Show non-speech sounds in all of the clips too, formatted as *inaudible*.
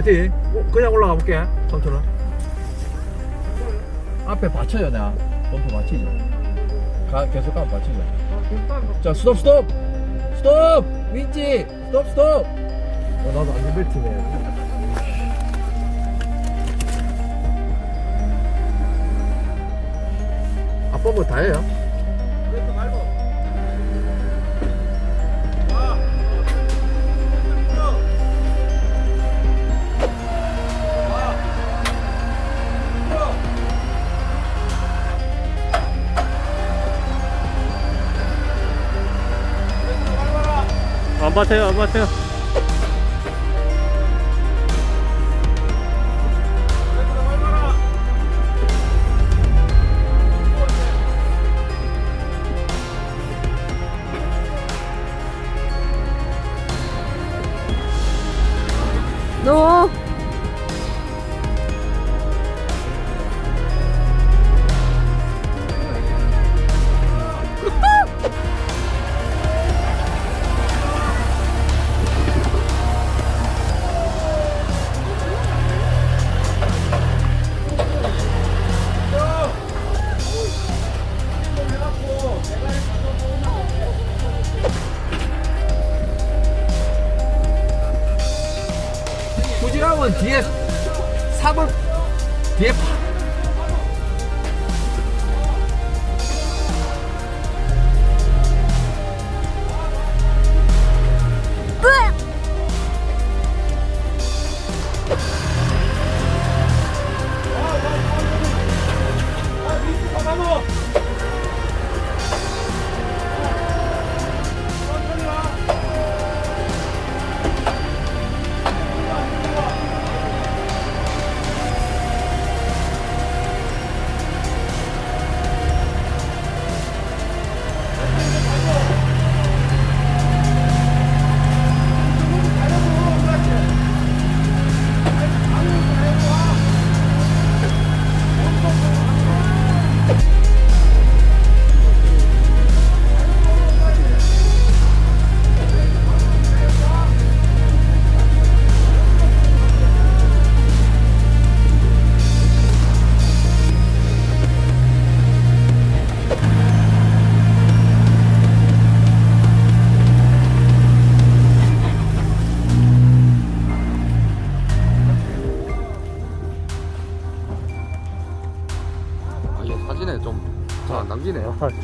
파이팅. 어, 그냥 올라가 볼게. 컨트롤. 앞에 받쳐요 내가. 범퍼 받치죠. 가 계속 가면 받치죠. 자 스톱 스톱 스톱 윈지 스톱 스톱. 어, 나도 안전벨트네. 아빠 뭐다 해요? 안 받아요, 안 받아요. 너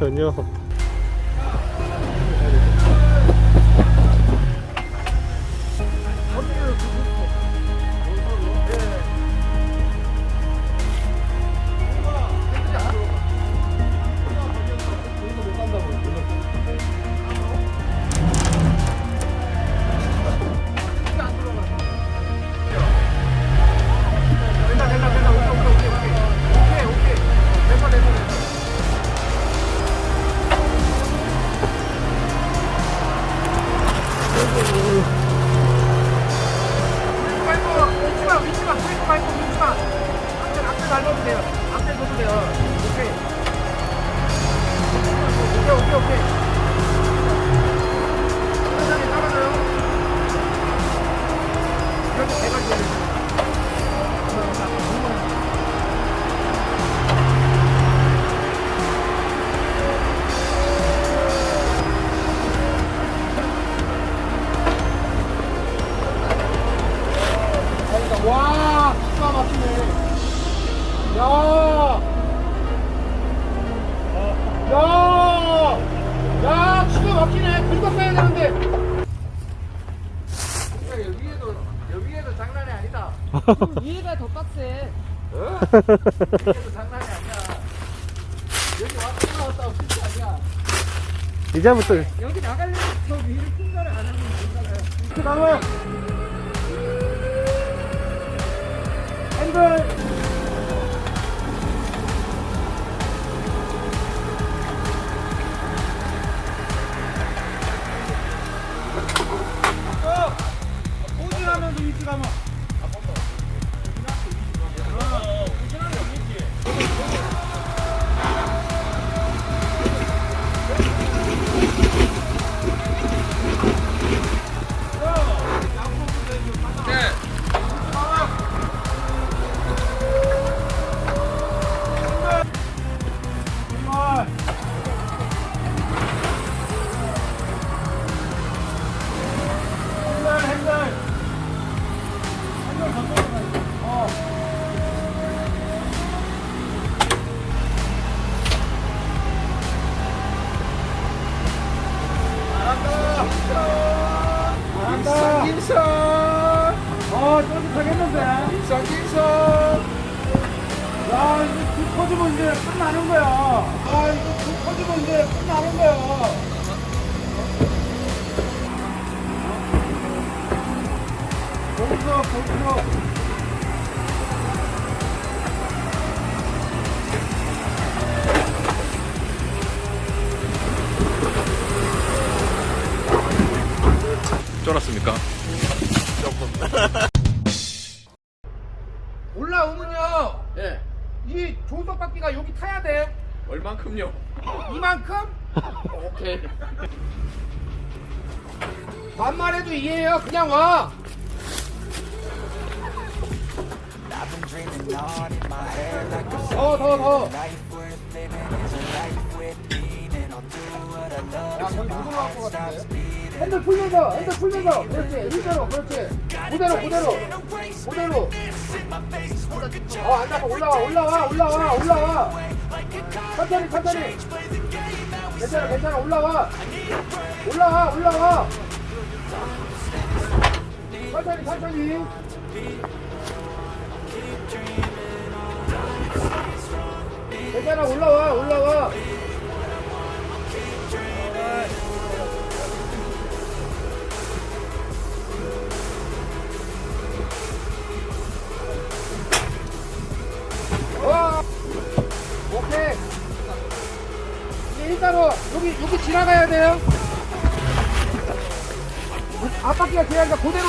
남기 장난이 아니야. 여기 왔다 갔다 왔다 진짜 아니야. 이제부터 잘한다. 김선. 어, 쫄깃하겠는데. 김선, 김선. 야, 이거 쭉 퍼지면 이제 끝나는 거야. 아, 이거 쭉 퍼지면 이제 끝나는 거야. 쫄았습니까? *laughs* 올라오면요. 예 이 조석 바퀴가 여기 타야 돼. 얼만큼요? 이만큼? *laughs* 오케이 반말해도 이해해요. 그냥 와. 더, 더, 더. 야, 거기 무슨 나올 것 같은데? 핸들 풀면서, 핸들 풀면서. 그렇지, 일대로, 그렇지. 그대로, 그대로. 그대로. 어, 안 잡아. 올라와, 올라와, 올라와, 올라와. 천천히, 천천히. 괜찮아, 괜찮아. 올라와. 올라와, 올라와. 천천히, 천천히. 괜찮아, 올라와, 올라와. 와, 오케이. 이제 일단은 여기 여기 지나가야 돼요. 앞바퀴가 지나니까 그대로.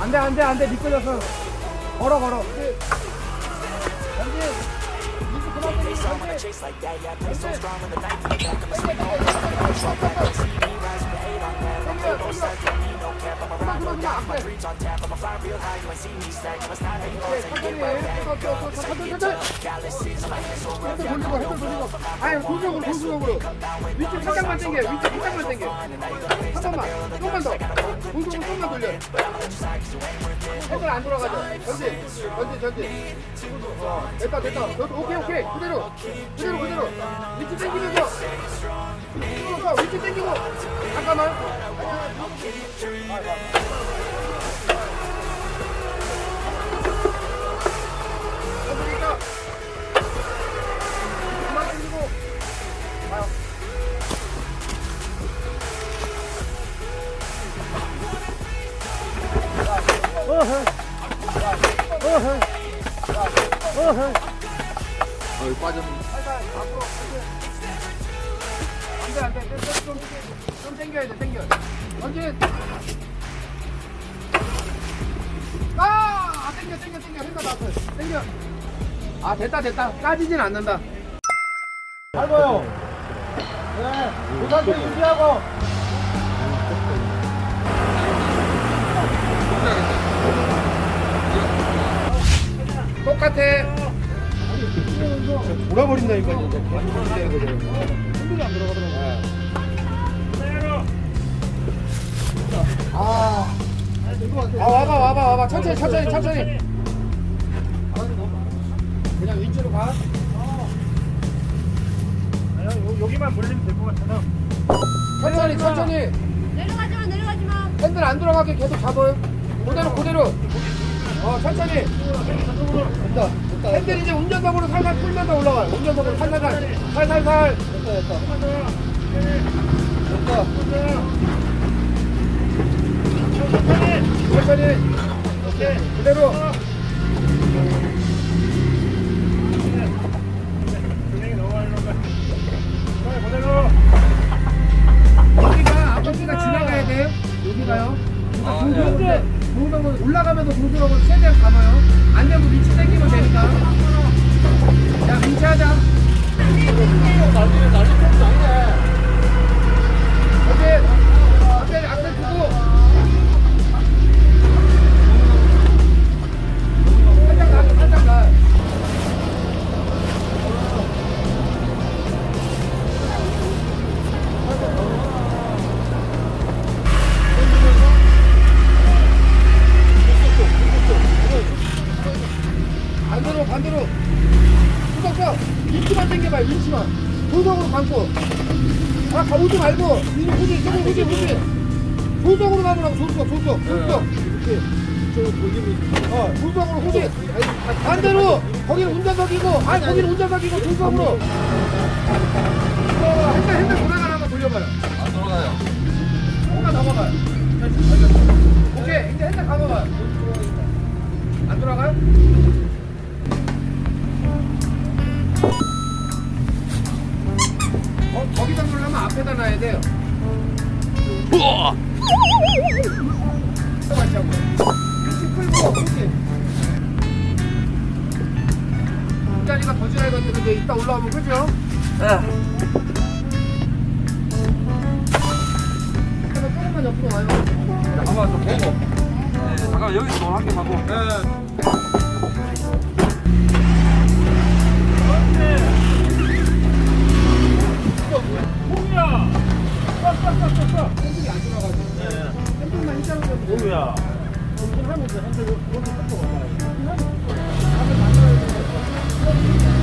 안돼 안돼 안돼 미끄러져서 걸어 걸어. 아니 돌격으로 돌격으로. 위쪽 살짝만 당겨 위쪽 살짝만 당겨. 한 번만 더 돌격으로 조금만 돌려. 핸들 안 돌아가죠. 전진 전진 전진. 어, 됐다 됐다. 너, 오케이 오케이. 그대로. 그대로 그대로. 위쪽 당기면서. 당기면서 위쪽 당기고. 잠깐만. 그러 앞으로 안돼 안돼 좀, 좀 당겨야 돼 당겨 전진 아 아, 당겨 당겨 당겨 힘가 나왔어 당겨 아 됐다 됐다 까지진 않는다 밟아요. 네, 우산도 준비하고. 똑같아 돌아버린다니까, 이제. 흔들이 안 들어가더라고. 아. 와봐 와봐 와봐. 천천히 천천히 천천히. 그냥 위치로 가. 여기만 물리면 될 것 같잖아. 천천히 천천히. 내려가지 마, 내려가지 마. 핸들 안 돌아가게 계속 잡아요. 그대로 그대로. 어 천천히. 됐다 핸들 이제 운전석으로 살살 풀면서 올라와요. 운전석으로 살살 살 살살살. 됐다 됐다 됐다 천천히 오케이 그대로 여기가 앞바퀴가 지나가야 돼요? 여기가요? 그러니까 동쪽으로 올라가면서 동쪽으로 최대한 감아요. 안 되면 위치 당기면 되니까. 자 위치하자. 난리, 난리 좀 나네. 오케이 앞에 앞에 두 당겨봐요 위치만 도석으로 감고. 아 가오지 말고. 위로 후지 조금 후지 후지 조석으로 가보라고 조석 조석 조석 이렇게. 어 조석으로 혹시 반대로 거기는 운전석이고 아니 거기는 운전석이고 조석으로. 어 핸들 핸들 돌아가는 거 돌려봐요. 안 돌아가요. 조금만 넘어가요. 오케이 이제 핸들 감아봐요. 안 돌아가요? 어, 거기다 누르면 앞에다 놔야 돼요 같이 하고. 일찍 끌고 그렇지 자리가 더 지나야 되는데 이따 올라오면 그죠? 그래서 조금만 옆으로 와요 잠깐만 좀 보고. 잠깐 여기서 놀할게 하고. 핸들이 안 힘자로 좀 뭐야? 아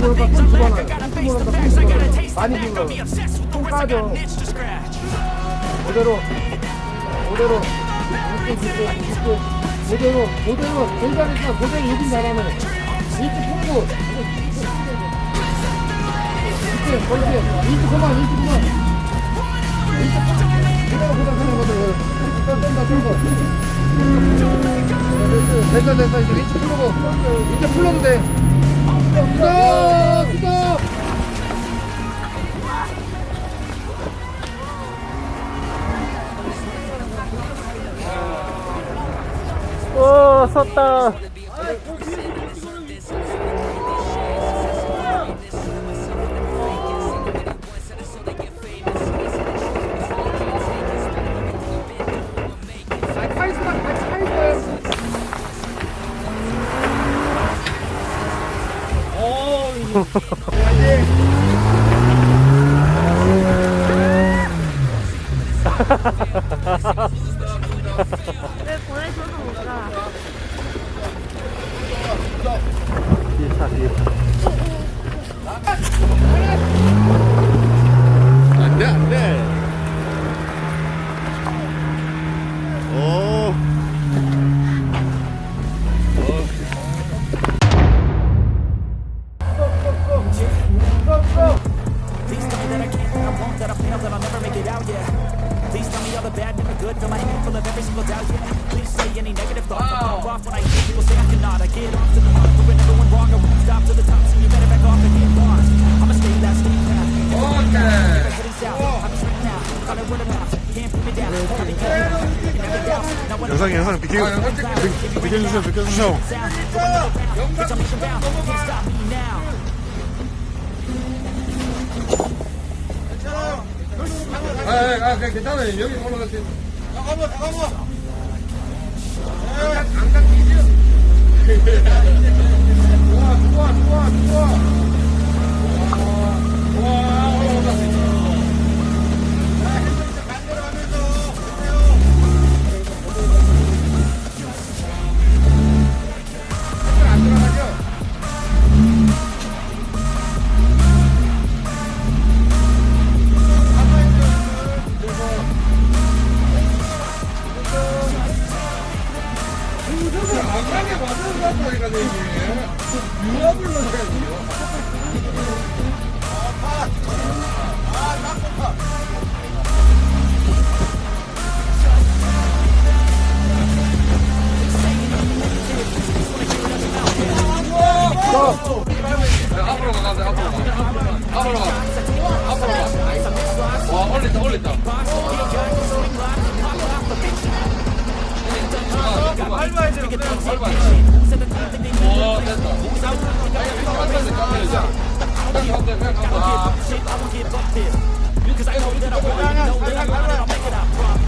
좋아. 많이 불러. 좀 까줘. 그대로. 그대로. 이렇게, 이렇게, 이렇게. 그대로, 그대로. 괜찮으니까 고생 요즘 잘하네. 일찍 풀고. 이렇게, 그렇지. 일찍 그만, 일찍 그만. 그대로 그대로 그대로 그대로. 뺀다, 풀고. 됐어, 됐어. 이제 일찍 풀고. 이제 풀러도 돼. 오, 섰다. 아, 아, 아, 괜찮아요. 여기 올라갈 수 있어. 좋아, 좋아, 좋아, 좋아. 안 안간에 맞는 거니까 이게 유압을 넣어야지. 앞으로 가 앞으로 가 앞으로 가 와 올렸다 올렸다 밟아야 돼요. 밟아야 돼요. 오, 됐다. 그냥 간다, 그냥 간다.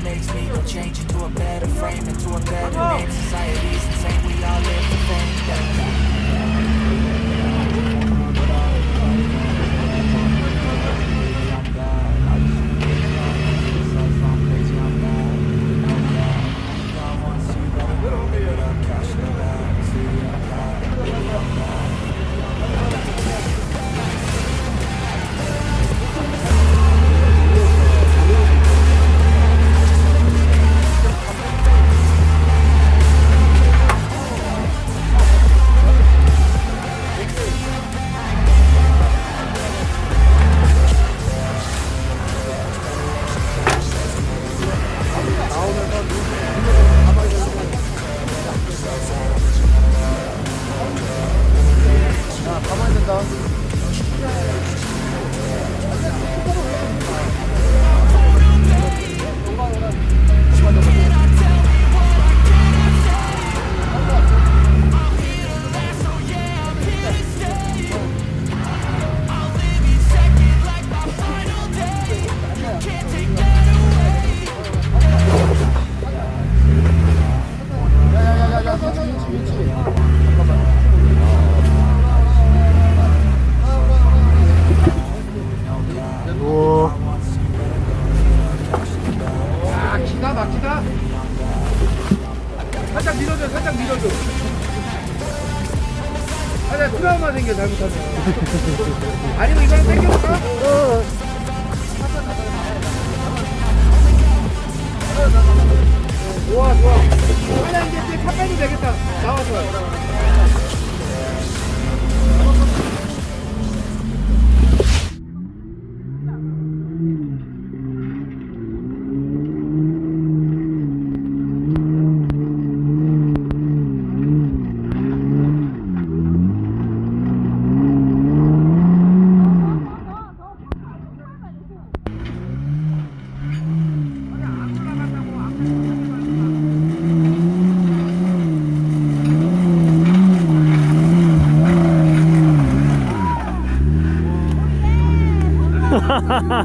it makes me go change into a better frame, into a better. Society's insane, we all live the same.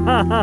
ha *laughs* ha!